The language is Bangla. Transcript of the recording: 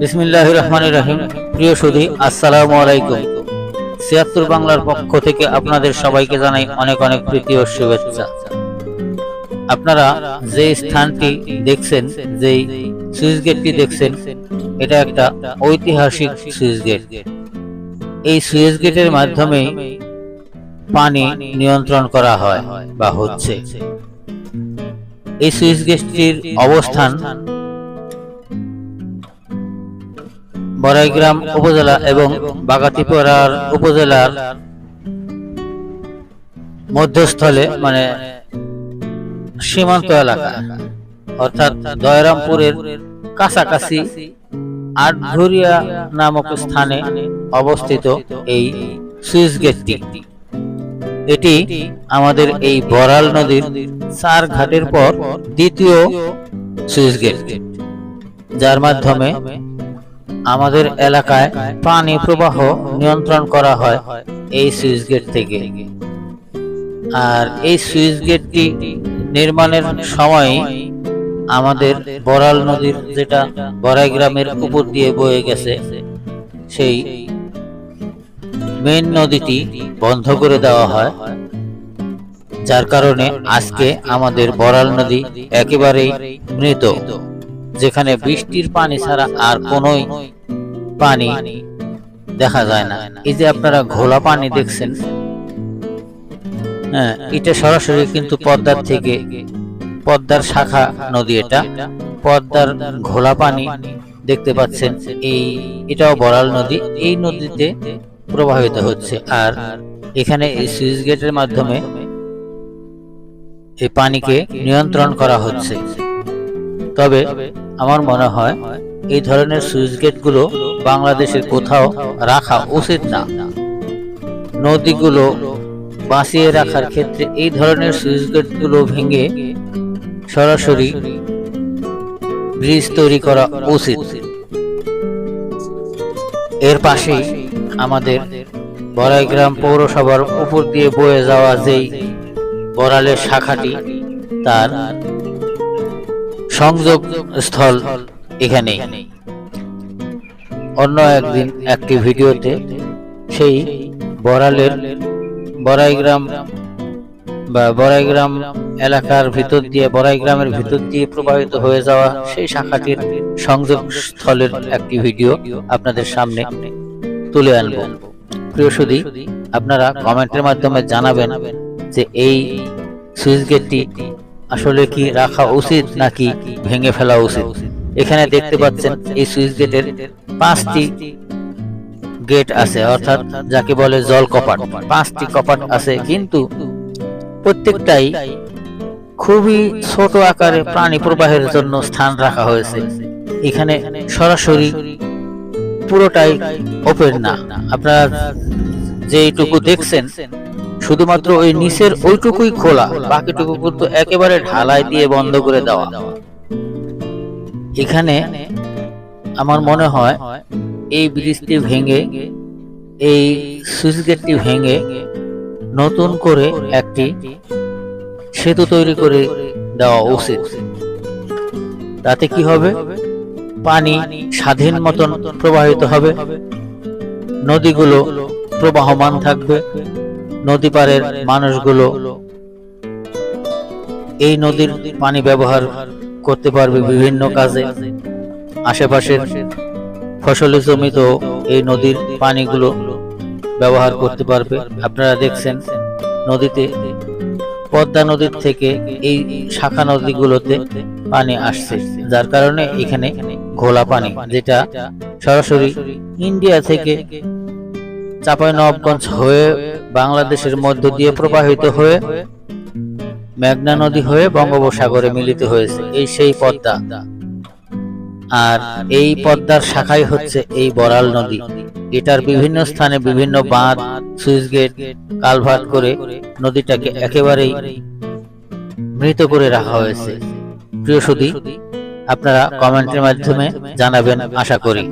বিসমিল্লাহ রহমান রহিম। প্রিয় সুধী, আসসালামু আলাইকুম। ছিয়াত্তর বাংলার পক্ষ থেকে আপনাদের সবাইকে জানাই অনেক অনেক প্রীতি ও শুভেচ্ছা। আপনারা যে স্থানটি দেখছেন, যেই সুইচ গেটটি দেখছেন, এটা একটা ঐতিহাসিক সুইচ গেট। এই সুইচ গেটের মাধ্যমে পানি নিয়ন্ত্রণ করা হয় বা হচ্ছে। এই সুইচ গেটটির অবস্থান বড়াইগ্রাম উপজেলা এবং বাগাতিপাড়ার উপজেলার মধ্যস্থলে মানে সীমান্ত এলাকা, অর্থাৎ দয়রামপুরের কাছাকাছি আটঘরিয়া নামক স্থানে অবস্থিত এই সুইচ গেটটি। এটি আমাদের এই বরাল নদীর চার ঘাটের পর দ্বিতীয় সুইচ গেট, যার মাধ্যমে আমাদের এলাকায় পানি প্রবাহ নিয়ন্ত্রণ করা হয় এই সুইচ গেট থেকে। আর এই সুইচ গেটটি নির্মাণের সময় আমাদের বরাল নদীর যেটা বড়াই গ্রামের উপর দিয়ে বয়ে গেছে সেই মেন নদীটি বন্ধ করে দেওয়া হয়। যার কারণে আজকে আমাদের বরাল নদী একেবারেই মৃত। যেখানে বৃষ্টির পানি ছাড়া আর কোনোই পানি দেখা যায় না। এই যে আপনারা ঘোলা পানি দেখছেন হ্যাঁ এটা সরাসরি কিন্তু পদ্মার থেকে পদ্মার শাখা নদী এটা। পদ্মার ঘোলা পানি দেখতে পাচ্ছেন এই, এটাও বড়াল নদী। এই নদীতে প্রবাহিত হচ্ছে আর এখানে এই সুইচ গেটের মাধ্যমে এই পানিকে নিয়ন্ত্রণ করা হচ্ছে। তবে আমার মনে হয় এই ধরনের সুইচ গেটগুলো বাংলাদেশের কোথাও রাখা উচিত না। নদীগুলো বাঁচিয়ে রাখার ক্ষেত্রে এই ধরনের সুইচ গেটগুলো ভেঙে সরাসরি ব্রিজ তৈরি করা উচিত। এর পাশেই আমাদের বড়াইগ্রাম পৌরসভার উপর দিয়ে বয়ে যাওয়া যেই বড়ালের শাখাটি, তার সংযোগ স্থল এখানে অন্য একদিন একটি ভিডিওতে সেই বড়ালের বড়াইগ্রাম বা বড়াইগ্রাম এলাকার ভিতর দিয়ে, বড়াইগ্রামের ভিতর দিয়ে প্রবাহিত হয়ে যাওয়া সেই শাখাটির সংযোগ স্থলের একটি ভিডিও আপনাদের সামনে তুলে আনব। প্রিয় সুধী, আপনারা কমেন্টের মাধ্যমে জানাবেন যে এই সুইচ গেটটি আসলে কি রাখা উচিত নাকি ভেঙে ফেলা উচিত? এখানে দেখতে পাচ্ছেন এই সুইচ গেটের পাঁচটি গেট আছে, অর্থাৎ যাকে বলে জল কপাট। পাঁচটি কপাট আছে, কিন্তু প্রত্যেকটাই খুবই ছোট আকারে প্রাণী প্রবাহের জন্য স্থান রাখা হয়েছে। এখানে সরাসরি পুরোটাই ওপেন না। আপনারা যেইটুকু দেখছেন শুধুমাত্র ওই নিচের ওইটুকুই খোলা, বাকিটুকু কিন্তু একেবারে ঢালাই দিয়ে বন্ধ করে দেওয়া। এখানে আমার মনে হয় এই ব্রিজটি ভেঙে, এই সুইচ গেটটি ভেঙে নতুন করে একটি সেতু তৈরি করে দেওয়া উচিত। তাতে কি হবে? পানি স্বাধীন মতন প্রবাহিত হবে, নদীগুলো প্রবাহমান থাকবে নদী পারের মানুষগুলো এই নদীর পানি ব্যবহার করতে পারবে বিভিন্ন কাজে। আশেপাশের ফসলি জমিতেও এই নদীর পানিগুলো ব্যবহার করতে পারবে। আপনারা দেখছেন নদীতে, পদ্মা নদীর থেকে এই শাখা নদীগুলোতে পানি আসছে। যার কারণে এখানে ঘোলা পানি, যেটা সরাসরি ইন্ডিয়া থেকে চাঁপাইনবাবগঞ্জ হয়ে বাংলাদেশের মধ্য দিয়ে প্রবাহিত হয়ে মেঘনা নদী হয়ে বঙ্গোপসাগরে মিলিত হয়েছে এই সেই পদ্মা। আর এই পদ্মার শাখাই হচ্ছে এই বরাল নদী। এটার বিভিন্ন স্থানে বিভিন্ন বাঁধ, সুইচ গেট, কালভার্ট করে নদীটাকে একেবারেই মৃত করে রাখা হয়েছে। প্রিয় সুদী আপনারা কমেন্টের মাধ্যমে জানাবেন, আশা করি।